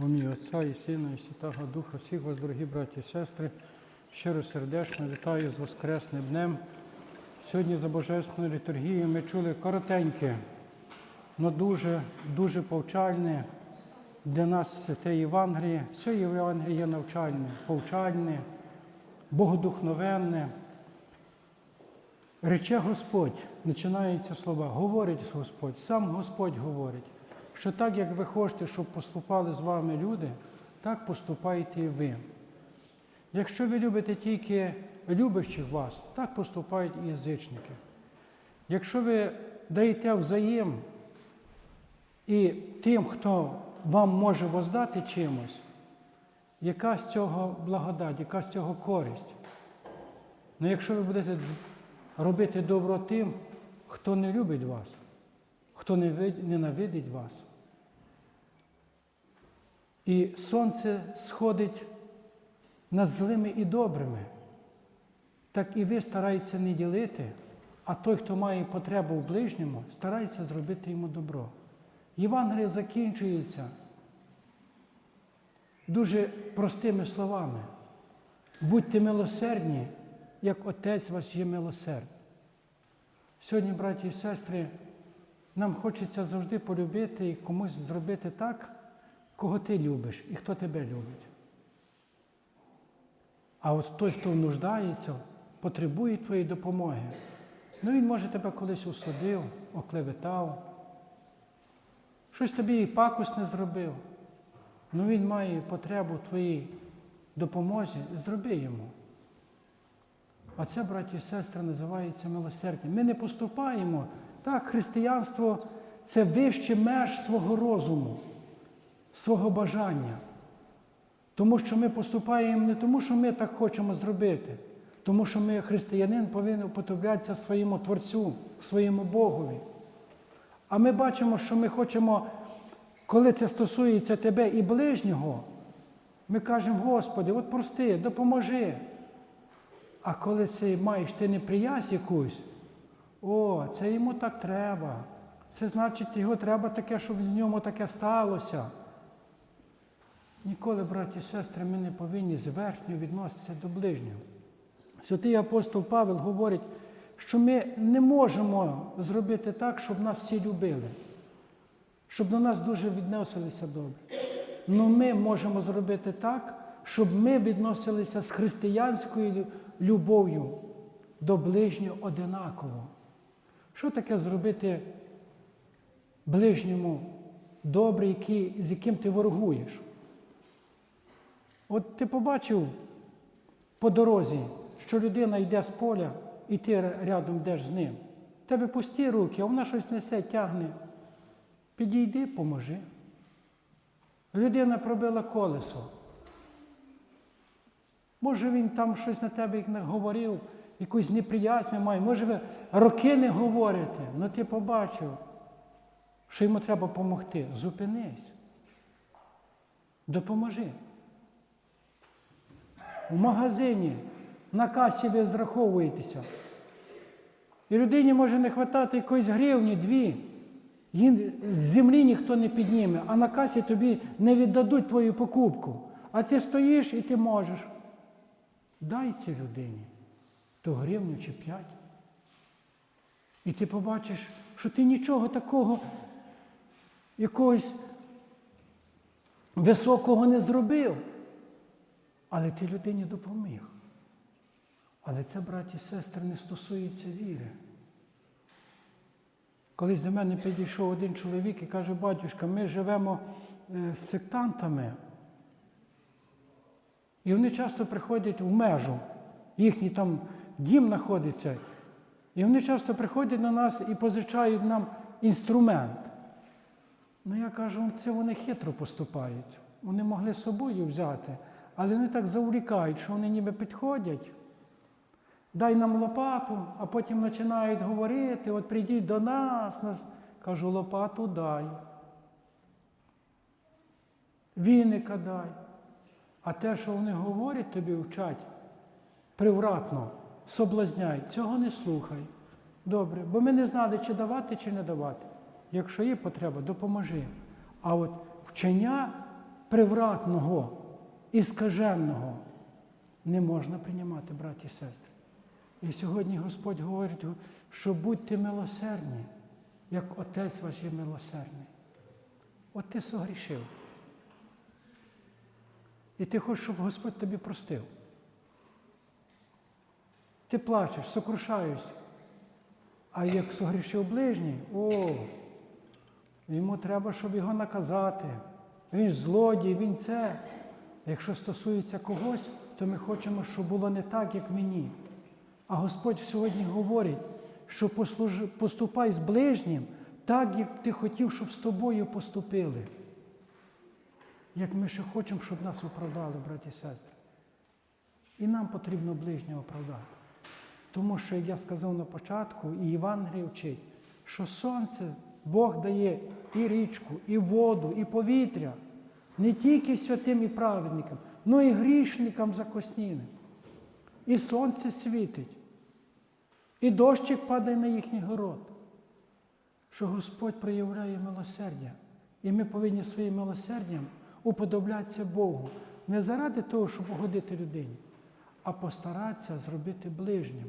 В ім'я Отця і Сина, і Святого Духа, всіх вас, дорогі браті і сестри, щиро сердечно вітаю з Воскресним днем. Сьогодні за Божественною літургією ми чули коротеньке, але дуже, дуже повчальне для нас святе Євангеліє. Все Євангеліє навчальне, повчальне, богодухновенне. Рече Господь, починаються слова, говорить Господь, сам Господь говорить, що так, як ви хочете, щоб поступали з вами люди, так поступайте і ви. Якщо ви любите тільки любящих вас, так поступають і язичники. Якщо ви даєте взаєм і тим, хто вам може воздати чимось, яка з цього благодать, яка з цього користь? Ну якщо ви будете робити добро тим, хто не любить вас, хто ненавидить вас. І сонце сходить над злими і добрими. Так і ви стараєтеся не ділити, а той, хто має потребу в ближньому, старається зробити йому добро. Євангеліє закінчується дуже простими словами. Будьте милосердні, як Отець ваш є милосердний. Сьогодні, браті і сестри, нам хочеться завжди полюбити і комусь зробити так, кого ти любиш і хто тебе любить. А от той, хто нуждається, потребує твоєї допомоги. Ну він може тебе колись осудив, оклеветав, щось тобі і пакость не зробив. Ну він має потребу в твоїй допомозі, зроби йому. А це, браті і сестри, називається милосердя. Ми не поступаємо. Так, християнство це вище меж свого розуму, свого бажання. Тому що ми поступаємо не тому, що ми так хочемо зробити, тому що ми, християнин, повинен уподоблятися своєму Творцю, своєму Богові. А ми бачимо, що ми хочемо, коли це стосується тебе і ближнього, ми кажемо, Господи, от прости, допоможи. А коли це маєш ти неприязнь якусь, о, це йому так треба. Це значить, його треба таке, щоб в ньому таке сталося. Ніколи, браті і сестри, ми не повинні зверхньо відноситися до ближнього. Святий апостол Павел говорить, що ми не можемо зробити так, щоб нас всі любили, щоб до нас дуже відносилися добре. Але ми можемо зробити так, щоб ми відносилися з християнською любов'ю до ближнього одинаково. Що таке зробити ближньому добре, який, з яким ти ворогуєш? От ти побачив по дорозі, що людина йде з поля, і ти рядом йдеш з ним. Тебе пусті руки, а вона щось несе, тягне. Підійди, поможи. Людина пробила колесо. Може, він там щось на тебе говорив, якусь неприязнь має, може ви роки не говорите, але ти побачив, що йому треба допомогти. Зупинись. Допоможи. В магазині на касі ви зраховуєтеся. І людині може не вистачати якоїсь гривні, дві. Їм з землі ніхто не підніме, а на касі тобі не віддадуть твою покупку. А ти стоїш і ти можеш. Дай цій людині ту гривню чи п'ять. І ти побачиш, що ти нічого такого, якогось високого не зробив. Але ти людині допоміг. Але це, браті і сестри, не стосується віри. Колись до мене підійшов один чоловік і каже, батюшка, ми живемо е, з сектантами. І вони часто приходять в межу, їхній там дім знаходиться. І вони часто приходять на нас і позичають нам інструмент. Ну я кажу, це вони хитро поступають. Вони могли з собою взяти, але вони так завлікають, що вони ніби підходять. Дай нам лопату, а потім починають говорити, от прийдіть до нас. нас. Кажу, лопату дай. Віника дай. А те, що вони говорять тобі вчать, привратно, соблазняють, цього не слухай. Добре, бо ми не знали, чи давати, чи не давати. Якщо є потреба, допоможи. А от вчення привратного і скаженого не можна приймати, браті і сестри. І сьогодні Господь говорить, що будьте милосердні, як Отець ваш є милосердний. От ти согрішив. І ти хочеш, щоб Господь тобі простив. Ти плачеш, сокрушаєшся. А як согрішив ближній, о, йому треба, щоб його наказати. Він злодій, він це. Якщо стосується когось, то ми хочемо, щоб було не так, як мені. А Господь сьогодні говорить, що поступай з ближнім так, як ти хотів, щоб з тобою поступили. Як ми ще хочемо, щоб нас оправдали, браті і сестри. І нам потрібно ближнього оправдати. Тому що, як я сказав на початку, і Євангеліє вчить, що сонце Бог дає і річку, і воду, і повітря, не тільки святим і праведникам, але і грішникам закосніним. І сонце світить, і дощик падає на їхній город. Що Господь проявляє милосердя. І ми повинні своїм милосердям уподоблятися Богу. Не заради того, щоб угодити людині, а постаратися зробити ближнім.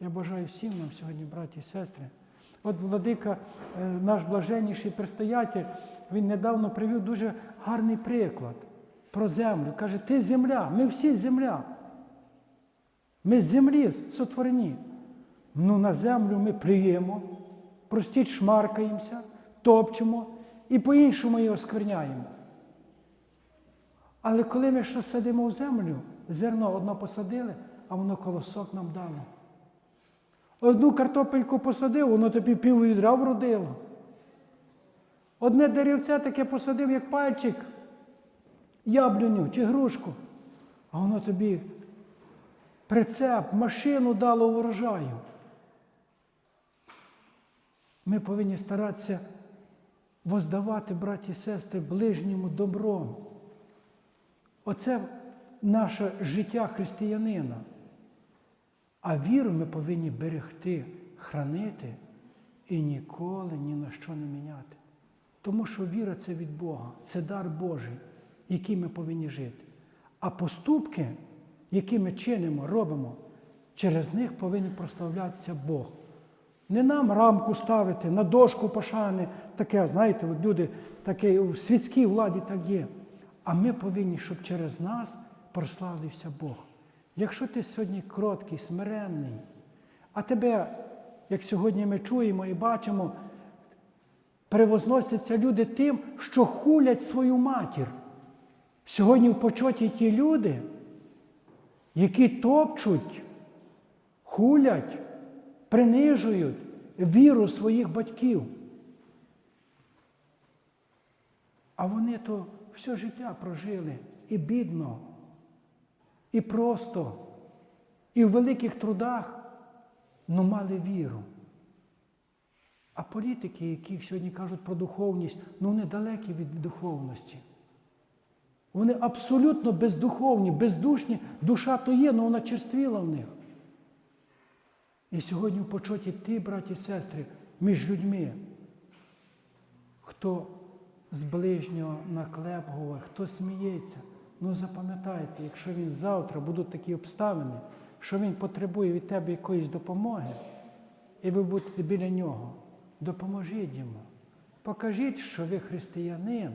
Я бажаю всім нам сьогодні, браті і сестри. От владика, е, наш блаженніший предстоятель, він недавно привів дуже гарний приклад про землю. Каже, ти земля, ми всі земля. Ми з землі сотворені. Ну, на землю ми плюємо, простіть шмаркаємося, топчемо і по-іншому її оскверняємо. Але коли ми що садимо в землю, зерно одно посадили, а воно колосок нам дало. Одну картопельку посадив, воно тобі пів відра вродило. Одне деревце таке посадив, як пальчик, яблуню чи грушку, а воно тобі прицеп, машину дало урожаю. Ми повинні старатися воздавати, браті і сестри, ближньому добром. Оце наше життя християнина. А віру ми повинні берегти, хранити і ніколи ні на що не міняти. Тому що віра це від Бога, це дар Божий, який ми повинні жити. А поступки, які ми чинимо, робимо, через них повинен прославлятися Бог. Не нам рамку ставити на дошку пошани, таке, знаєте, от люди таке у світській владі так є. А ми повинні, щоб через нас прославився Бог. Якщо ти сьогодні кроткий, смиренний, а тебе, як сьогодні ми чуємо і бачимо, перевозносяться люди тим, що хулять свою матір. Сьогодні в почоті ті люди, які топчуть, хулять, принижують віру своїх батьків. А вони то все життя прожили і бідно, і просто, і в великих трудах, но мали віру. А політики, які сьогодні кажуть про духовність, ну вони далекі від духовності. Вони абсолютно бездуховні, бездушні. Душа то є, але вона черствіла в них. І сьогодні в почоті ти, браті і сестри, між людьми, хто з ближнього на хто сміється. Ну запам'ятайте, якщо він завтра будуть такі обставини, що він потребує від тебе якоїсь допомоги, і ви будете біля нього, допоможіть йому. Покажіть, що ви християнин.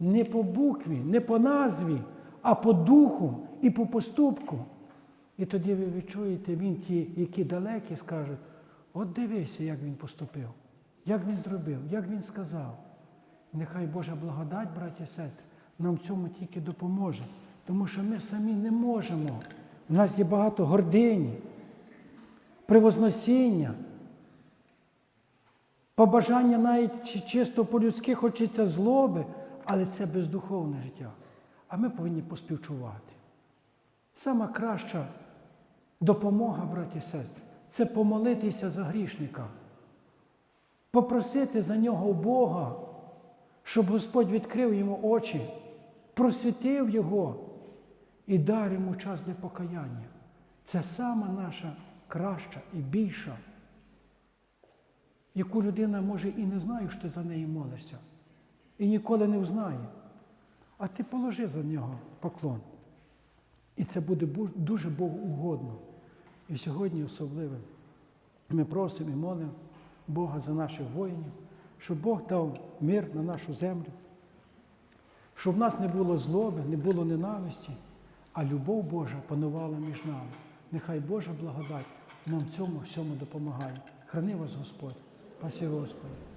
Не по букві, не по назві, а по духу і по поступку. І тоді ви відчуєте, він ті, які далекі, скажуть, от дивися, як він поступив, як він зробив, як він сказав. Нехай Божа благодать, браті і сестри, нам в цьому тільки допоможе. Тому що ми самі не можемо. У нас є багато гордині, привозносіння, побажання навіть чисто по-людськи хочеться злоби, але це бездуховне життя. А ми повинні поспівчувати. Сама краща допомога, браті і сестри, це помолитися за грішника, попросити за нього Бога, щоб Господь відкрив йому очі, просвітив його і дав йому час для покаяння. Це сама наша краща і більша, яку людина може і не знає, що ти за неї молишся, і ніколи не взнає. а ти положи за нього поклон. І це буде дуже Богу угодно. І сьогодні особливо ми просимо і молимо Бога за наших воїнів, щоб Бог дав мир на нашу землю, щоб в нас не було злоби, не було ненависті, а любов Божа панувала між нами. Нехай Божа благодать нам в цьому всьому допомагає. Храни вас Господь. пасі Господи.